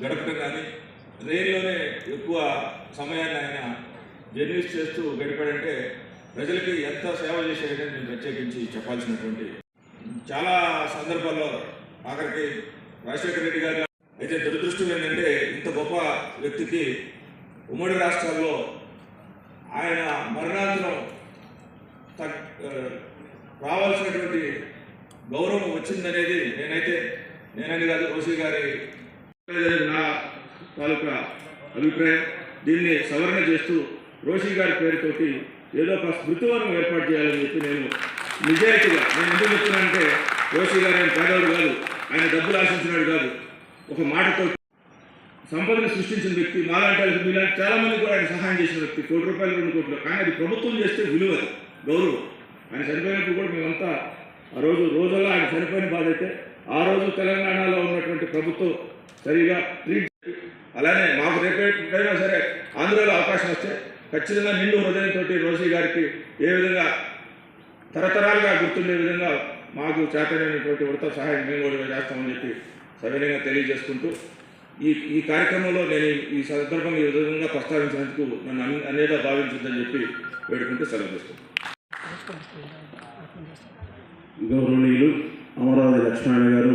గడపడం కానీ రైల్లోనే ఎక్కువ సమయాన్ని ఆయన జర్నీస్ చేస్తూ గడిపాడంటే ప్రజలకి ఎంత సేవ చేశాడని నేను ప్రత్యేకించి చెప్పాల్సినటువంటి చాలా సందర్భాల్లో ఆఖరికి రాజశేఖర రెడ్డి గారు అయితే దురదృష్టం ఏంటంటే ఇంత గొప్ప వ్యక్తికి ఉమ్మడి రాష్ట్రాల్లో ఆయన మరణాంతరం రావాల్సినటువంటి గౌరవం వచ్చిందనేది నేనైతే నేనని కాదు రోషి గారి నా తాలూకా అభిప్రాయం. దీన్ని సవరణ చేస్తూ రోషి గారి పేరుతోటి ఏదో ఒక స్మృతివనం ఏర్పాటు చేయాలని చెప్పి నేను నిజాయితీగా నేను ఎందుకు చెప్తున్నానంటే రోషి గారు ఆయన పేదవాడు కాదు ఆయన డబ్బులు ఆశించినాడు కాదు. ఒక మాటతో సంపదను సృష్టించిన వ్యక్తి మాలాంటి వాళ్ళకి మీలాంటి చాలామంది కూడా ఆయన సహాయం చేసిన వ్యక్తి కోటి రూపాయలు రెండు కోట్లు. కానీ అది ప్రభుత్వం చేస్తే విలువ గౌరవం. ఆయన చనిపోయినప్పుడు కూడా మేమంతా ఆ రోజు రోజుల్లో ఆయన చనిపోయిన బాధ అయితే ఆ రోజు తెలంగాణలో ఉన్నటువంటి ప్రభుత్వం సరిగా ట్రీట్ అలానే మాకు రేపైనా సరే ఆంధ్రలో అవకాశం వస్తే ఖచ్చితంగా నిండు హృదయంతో రోషి గారికి ఏ విధంగా తరతరాలుగా గుర్తుండే విధంగా మాకు చేతనైనటువంటి వృత్త సహాయం మేము కూడా చేస్తామని చెప్పి సవినయంగా తెలియజేసుకుంటూ ఈ ఈ కార్యక్రమంలో నేను ఈ- సందర్భంగా ఈ విధంగా ప్రస్తావించినందుకు నన్ను అన్ని అనేదా భావించొద్దని చెప్పి వేడుకుంటూ సెలవు తీసుకుంటాను గౌరవనీయులు అమరావతి లక్ష్మణ గారు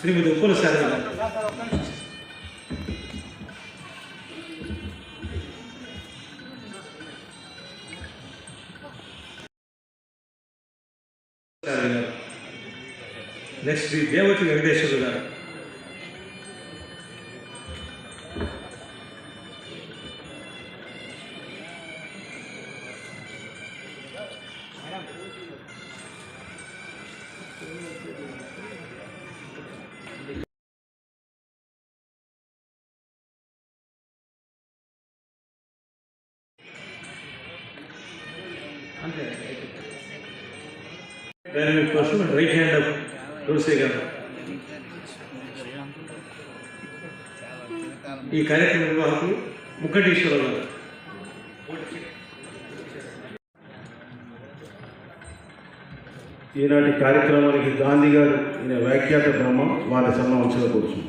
శ్రీమతి ఉప్పుల శారద గారు శారద గారు నెక్స్ట్ శ్రీ దేవతి వెంకటేశ్వర గారు అంతే dynamic person right hand of రోసే గారు ఈ కార్యక్రమ నిర్వాహకులు ముక్కటేశ్వరరావు గారు. ఈనాటి కార్యక్రమానికి గాంధీ గారు ఈయన వ్యాఖ్యాత బ్రహ్మ వారి సన్మానించగా కూర్చుంది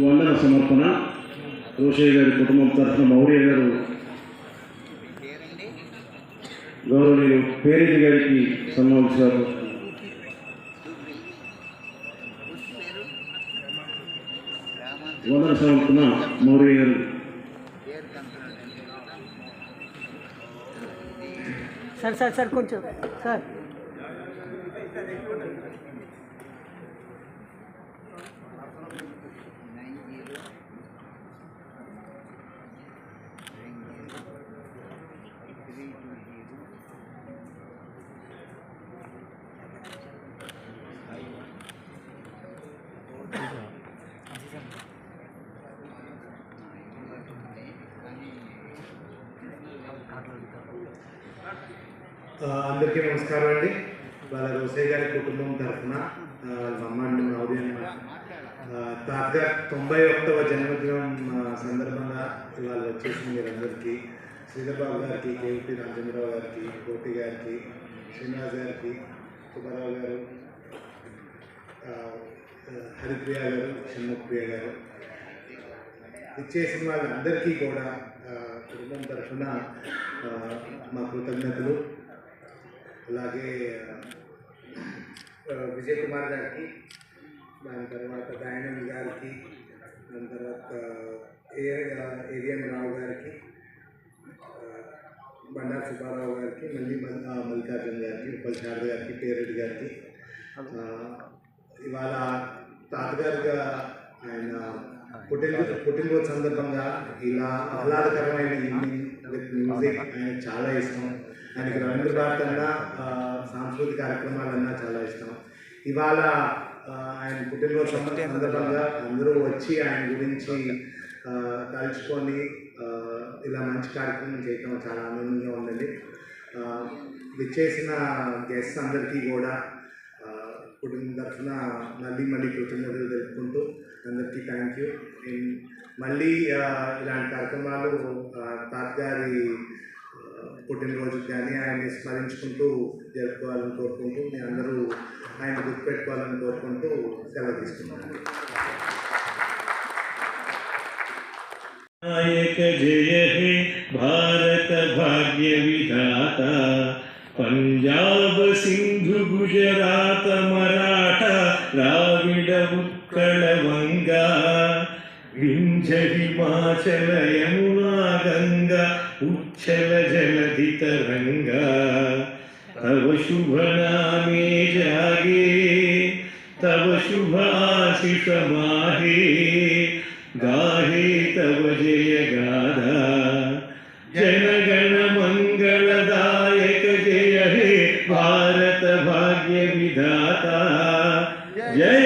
వందన సమర్పణ. రోషయ్య గారి కుటుంబం తరఫున మౌర్య గారు గౌరవనీయులు పేరెడ్డి గారికి సన్మానించారు. వందన సమర్పణ మౌర్య గారు. సార్ సార్ సార్ కొంచెం సార్ ఆ, అందరికీ నమస్కారం అండి. వాళ్ళ రోసయ్య గారి కుటుంబం తరఫున వాళ్ళ అమ్మ అండి మాది తాతగారు తొంభై ఒకటవ జన్మదినం సందర్భంగా ఇవాళ వచ్చేసి మీరందరికీ. శ్రీధర్బాబు గారికి కేవీపీ రామచంద్రరావు గారికి కోటి గారికి శ్రీనివాస్ గారికి సుబ్బారావు గారు హరిప్రియ గారు షణ్ముఖప్రియ గారు. ఇచ్చేసిన వాళ్ళందరికీ కూడా కుటుంబం తరఫున మా కృతజ్ఞతలు. అలాగే విజయ్ కుమార్ గారికి దాని తర్వాత దయానంద్ గారికి దాని తర్వాత ఏ ఏవిఎం రావు గారికి సుబ్బారావు గారికి మళ్ళీ మల్లికార్జున గారికి ఉప్పల్ శారద గారికి పేరెడ్డి గారికి. ఇవాళ తాతగారుగా ఆయన పుట్టినరోజు పుట్టినరోజు సందర్భంగా ఇలా ఆహ్లాదకరమైన ఈవినింగ్ విత్ మ్యూజిక్ ఆయన చాలా ఇష్టం. ఆయనకి రవీంద్ర భారత్ అన్నా సాంస్కృతిక కార్యక్రమాలన్నా చాలా ఇష్టం. ఇవాళ ఆయన పుట్టినరోజు సంద- సందర్భంగా అందరూ వచ్చి ఆయన గురించి తలుచుకొని ఇలా మంచి కార్యక్రమం చేయటం చాలా ఆనందంగా ఉందండి. విచ్చేసిన గెస్ట్ అందరికీ కూడా కుటుంబం తరఫున మళ్ళీ మళ్ళీ కృతజ్ఞతలు తెలుపుకుంటూ అందరికీ థ్యాంక్ యూ మళ్ళీ ఇలాంటి కార్యక్రమాలు తాతగారి తాత గారి పుట్టినరోజుకి కానీ ఆయన్ని స్మరించుకుంటూ జరుపుకోవాలని కోరుకుంటూ మీ అందరూ ఆయన గుర్తుపెట్టుకోవాలని కోరుకుంటూ సెలవు తీసుకున్నాను. नायक जय हे भारत भाग्य विधाता। पंजाब सिंधु गुजरात मराठा द्राविड उत्कल वंगा। विंध्य हिमाचल यमुना गंगा उच्छल जलधि तरंगा तव शुभ नामे जागे, तव शुभ आशिष माहे। गाहे तब जय गाधा। जन गण मंगल दायक जय हे भारत भाग्य विधाता। जय